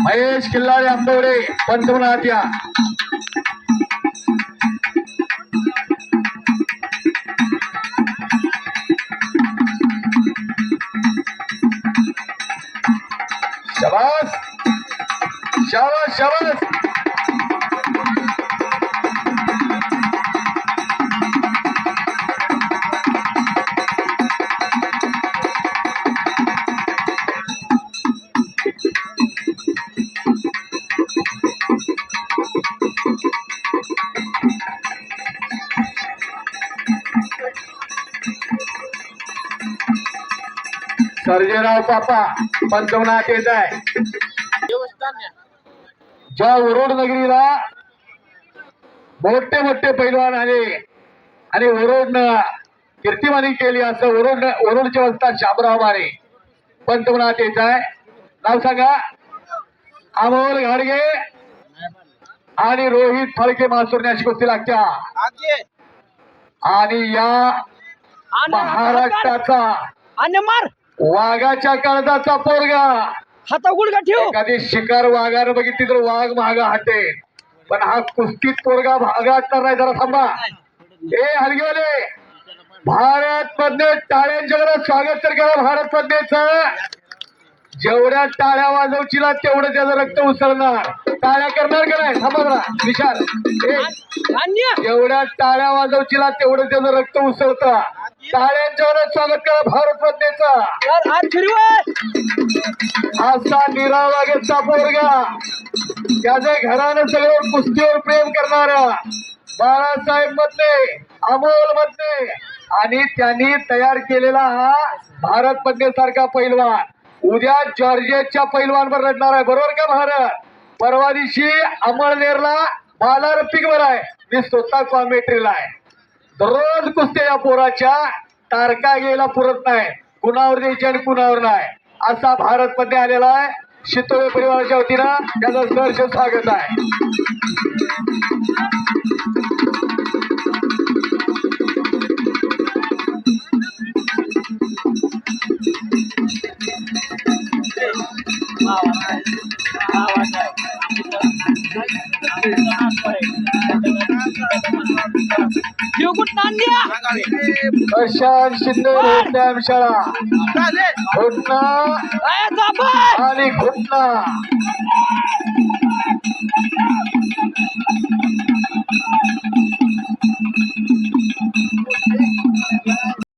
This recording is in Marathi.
महेश किल्लारे आंबवडे पंतप्रधान या शाबास. शाबास शाबास. सर्जेराव पापा पंतप्रधान येत आहे. ज्या वरोड नगरीला मोठे मोठे पैलवान आले आणि वरोडनं कीर्तिमानी केली असं वरोड वरोडचे वस्तात शामराव मारे पंतप्रधान येत आहे. नाव सांगा. अमोल घाडगे आणि रोहित फळके मासुरण्याची कुस्ती लागत्या. आणि या महाराष्ट्राचा वाघाच्या काळजाचा पोरगा. हाता गुडगा ठेव. एखादी शिकार वाघानं बघितली तर वाघ महागा हटे. पण हा कुस्तीत पोरगा भागा हटणार नाही जरा थांबा. ए हलगीवाले. भारत मधले टाळ्यांच्या स्वागत तर करा भारत मधलेच जेवढ्या टाळ्या वाजवशीला तेवढं त्याचं रक्त उसळणार. टाळ्या करणार का नाही? जरा विशाल जेवढ्या टाळ्या वाजवशीला तेवढं त्याचं रक्त उसळतं. टाळ्यांच्या घरात स्वागत करा भारत फिरवय असा निरावागेचा पोरगा. त्याच्या घरानं सगळं कुस्तीवर प्रेम करणार. बाळासाहेब मधले अमोल मधले आणि त्यांनी तयार केलेला हा भारत सारखा पैलवान. उद्या जॉर्जियाच्या पैलवानवर लढणार आहे. बरोबर का भारत परवा दिवशी अमळनेरला बालार पिकवर आहे मी स्वतः कॉमेट्रीला आहे. दररोज कुस्त्या या पोराच्या तारका घ्यायला पुरत नाही. कुणावर द्यायची आणि कुणावर नाही. असा भारत मध्ये आलेला आहे. शितोळे परिवाराच्या वतीनं त्याचं सहर्ष स्वागत आहे. प्रशांत शिंदे रोडडॅम शाळा. घुटना आणि घुटना.